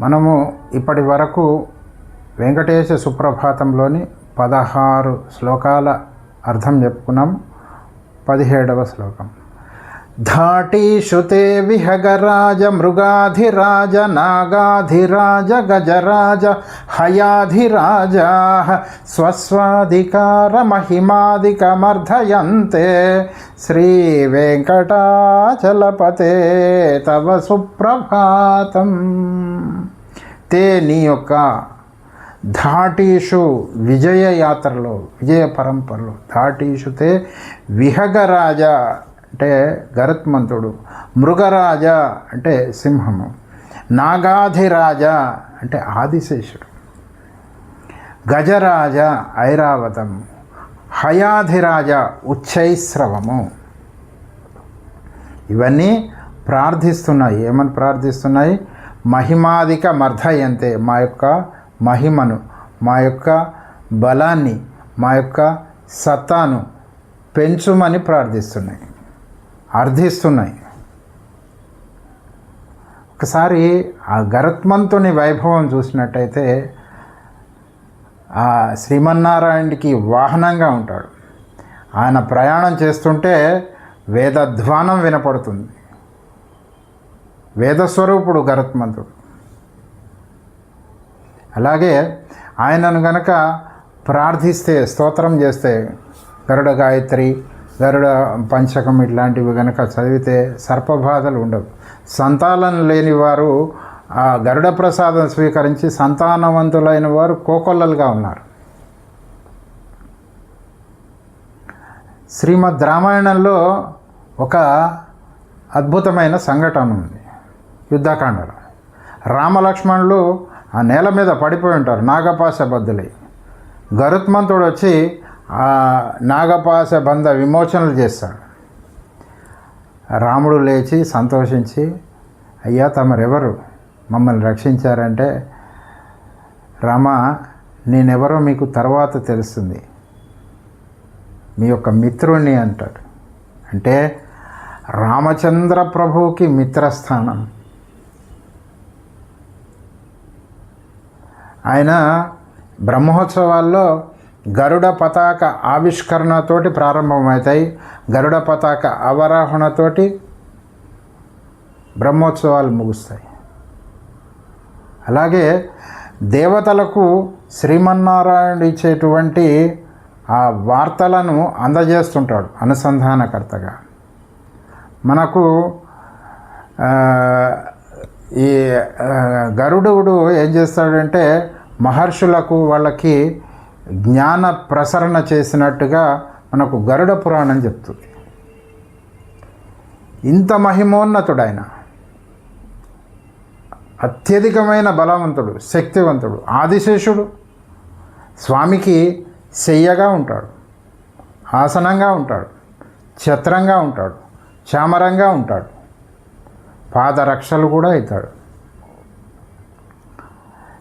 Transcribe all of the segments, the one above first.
మనము ఇప్పటి వరకు వెంకటేశ సుప్రభాతంలోని పదహారు శ్లోకాల అర్థం చెప్పుకున్నాం. పదిహేడవ శ్లోకం. धाटीषु విహగరాజ మృగాధిరాజ నాగాధిరాజ గజరాజ హయాధిరాజ స్వస్వాధికార మహిమాదికమర్ధయంతే శ్రీ వెంకటాచలపతే తవ సుప్రభాతం. తే నీ యొక్క ధాటీషు విజయ యాత్రలో విజయ పరంపరలో ధాటీషుతే విహగరాజ అంటే గరుత్మంతుడు. మృగరాజ అంటే సింహము. నాగాధిరాజ అంటే ఆదిశేషుడు. గజరాజ ఐరావతం. హయాధిరాజ ఉచ్చైశ్రవము. ఇవన్నీ ప్రార్థిస్తున్నాయి. ఏమని ప్రార్థిస్తున్నాయి? మహిమాదిక మర్ధయంతే. మా యొక్క మహిమను మా యొక్క బలాన్ని మా యొక్క సత్తాను పెంచుమని ప్రార్థిస్తున్నాయి. అర్థిస్తున్నాయి. ఒకసారి ఆ గరత్మంతుని వైభవం చూసినట్టయితే ఆ శ్రీమన్నారాయణుడికి వాహనంగా ఉంటాడు. ఆయన ప్రయాణం చేస్తుంటే వేదధ్వానం వినపడుతుంది. వేదస్వరూపుడు గరత్మంతుడు. అలాగే ఆయనను గనక ప్రార్థిస్తే స్తోత్రం చేస్తే గరుడ గాయత్రి గరుడ పంచకం ఇట్లాంటివి కనుక చదివితే సర్పబాధలు ఉండవు. సంతానం లేని వారు ఆ గరుడ ప్రసాదం స్వీకరించి సంతానవంతులైన వారు కోకొల్లలుగా ఉన్నారు. శ్రీమద్ రామాయణంలో ఒక అద్భుతమైన సంఘటన ఉంది. యుద్ధకాండలో. రామలక్ష్మణులు ఆ నేల మీద పడిపోయి ఉంటారు నాగపాశ బద్దులై. గరుత్మంతుడు వచ్చి ఆ నాగపాశ బంధ విమోచనలు చేస్తాడు. రాముడు లేచి సంతోషించి అయ్యా తమరెవరు? మమ్మల్ని రక్షించారంటే రామ నేనెవరో మీకు తర్వాత తెలుస్తుంది. మీ యొక్క మిత్రుణ్ణి అంటాడు. అంటే రామచంద్ర ప్రభువుకి మిత్రస్థానం. ఆయన బ్రహ్మోత్సవాల్లో గరుడ పతాక ఆవిష్కరణతోటి ప్రారంభమవుతాయి. గరుడ పతాక అవరోహణతోటి బ్రహ్మోత్సవాలు ముగుస్తాయి. అలాగే దేవతలకు శ్రీమన్నారాయణుడు ఇచ్చేటువంటి ఆ వార్తలను అందజేస్తుంటాడు అనుసంధానకర్తగా. మనకు ఈ గరుడు ఏం చేస్తాడంటే మహర్షులకు వాళ్ళకి జ్ఞాన ప్రసరణ చేసినట్టుగా మనకు గరుడ పురాణం చెప్తుంది ఇంత మహిమోన్నతుడు ఆయన అత్యధికమైన బలవంతుడు శక్తివంతుడు ఆదిశేషుడు స్వామికి శయ్యగా ఉంటాడు ఆసనంగా ఉంటాడు ఛత్రంగా ఉంటాడు చామరంగా ఉంటాడు పాదరక్షలు కూడా అవుతాడు.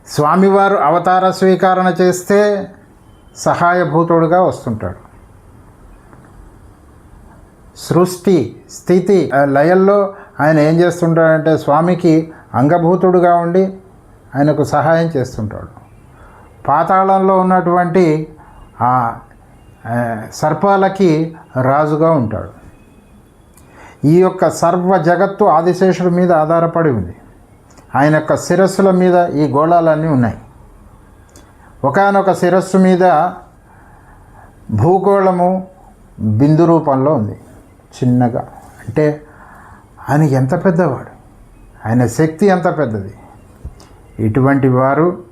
స్వామివారు అవతార స్వీకరణ చేస్తే సహాయభూతుడుగా వస్తుంటాడు. సృష్టి స్థితి లయల్లో ఆయన ఏం చేస్తుంటాడంటే స్వామికి అంగభూతుడుగా ఉండి ఆయనకు సహాయం చేస్తుంటాడు. పాతాళంలో ఉన్నటువంటి ఆ ఆ, సర్పాలకి రాజుగా ఉంటాడు. ఈ యొక్క సర్వ జగత్తు ఆదిశేషుడి మీద ఆధారపడి ఉంది. ఆయన యొక్క శిరస్సుల మీద ఈ గోళాలన్నీ ఉన్నాయి. ఒకనొక శిరస్సు మీద భూగోళము బిందు రూపంలో ఉంది. చిన్నగా. అంటే ఆయన ఎంత పెద్దవాడు? ఆయన శక్తి ఎంత పెద్దది? ఇటువంటి వారు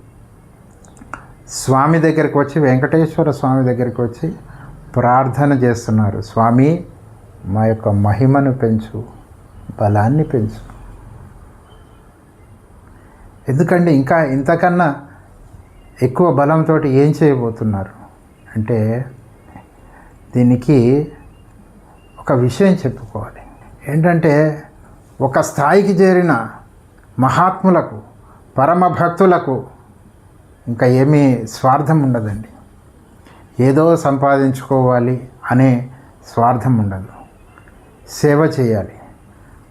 స్వామి దగ్గరికి వచ్చి వెంకటేశ్వర స్వామి దగ్గరికి వచ్చి ప్రార్థన చేస్తున్నారు. స్వామి మా యొక్క మహిమను పెంచు బలాన్ని పెంచు. ఎందుకంటే ఇంకా ఇంతకన్నా ఎక్కువ బలంతో ఏం చేయబోతున్నారు? అంటే దీనికి ఒక విషయం చెప్పుకోవాలి. ఏంటంటే ఒక స్థాయికి చేరిన మహాత్ములకు పరమ భక్తులకు ఇంకా ఏమీ స్వార్థం ఉండదండి. ఏదో సంపాదించుకోవాలి అనే స్వార్థం ఉండదు. సేవ చేయాలి.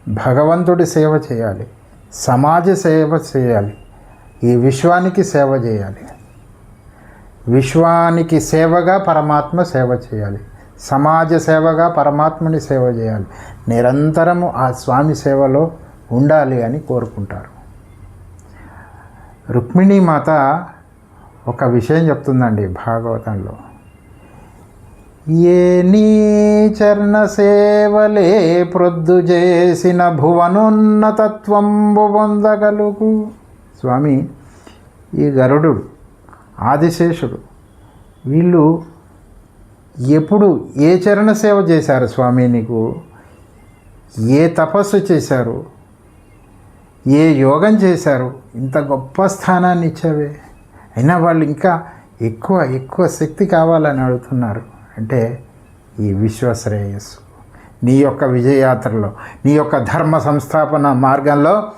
భగవంతుడి సేవ చేయాలి. సమాజ సేవ చేయాలి. ఈ విశ్వానికి సేవ చేయాలి. విశ్వానికి సేవగా పరమాత్మ సేవ చేయాలి. సమాజ సేవగా పరమాత్మని సేవ చేయాలి. నిరంతరము ఆ స్వామి సేవలో ఉండాలి అని కోరుకుంటారు. రుక్మిణీ మాత ఒక విషయం చెప్తుందండి భాగవతంలో. ఏ నీ చరణ సేవలే ప్రొద్దు చేసిన భువనోన్నతత్వంబు పొందగలుగు. స్వామి ఈ గరుడు ఆదిశేషుడు. వీళ్ళు ఎప్పుడు ఏ చరణ సేవ చేశారు స్వామి నీకు? ఏ తపస్సు చేశారు? ఏ యోగం చేశారు? ఇంత గొప్ప స్థానాన్ని ఇచ్చావే. అయినా వాళ్ళు ఇంకా ఎక్కువ ఎక్కువ శక్తి కావాలని అడుగుతున్నారు. అంటే ఈ విశ్వశ్రేయస్సు. నీ యొక్క విజయయాత్రలో నీ యొక్క ధర్మ సంస్థాపన మార్గంలో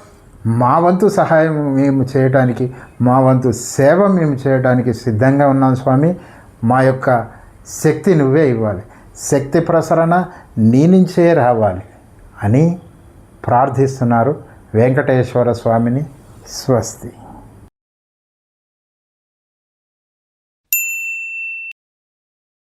మా వంతు సహాయం మేము చేయడానికి మా వంతు సేవ మేము చేయడానికి సిద్ధంగా ఉన్నాం స్వామి. మా యొక్క శక్తి నువ్వే ఇవ్వాలి. శక్తి ప్రసరణ నీ నుంచే రావాలి అని ప్రార్థిస్తున్నారు వెంకటేశ్వర స్వామిని స్వస్తి.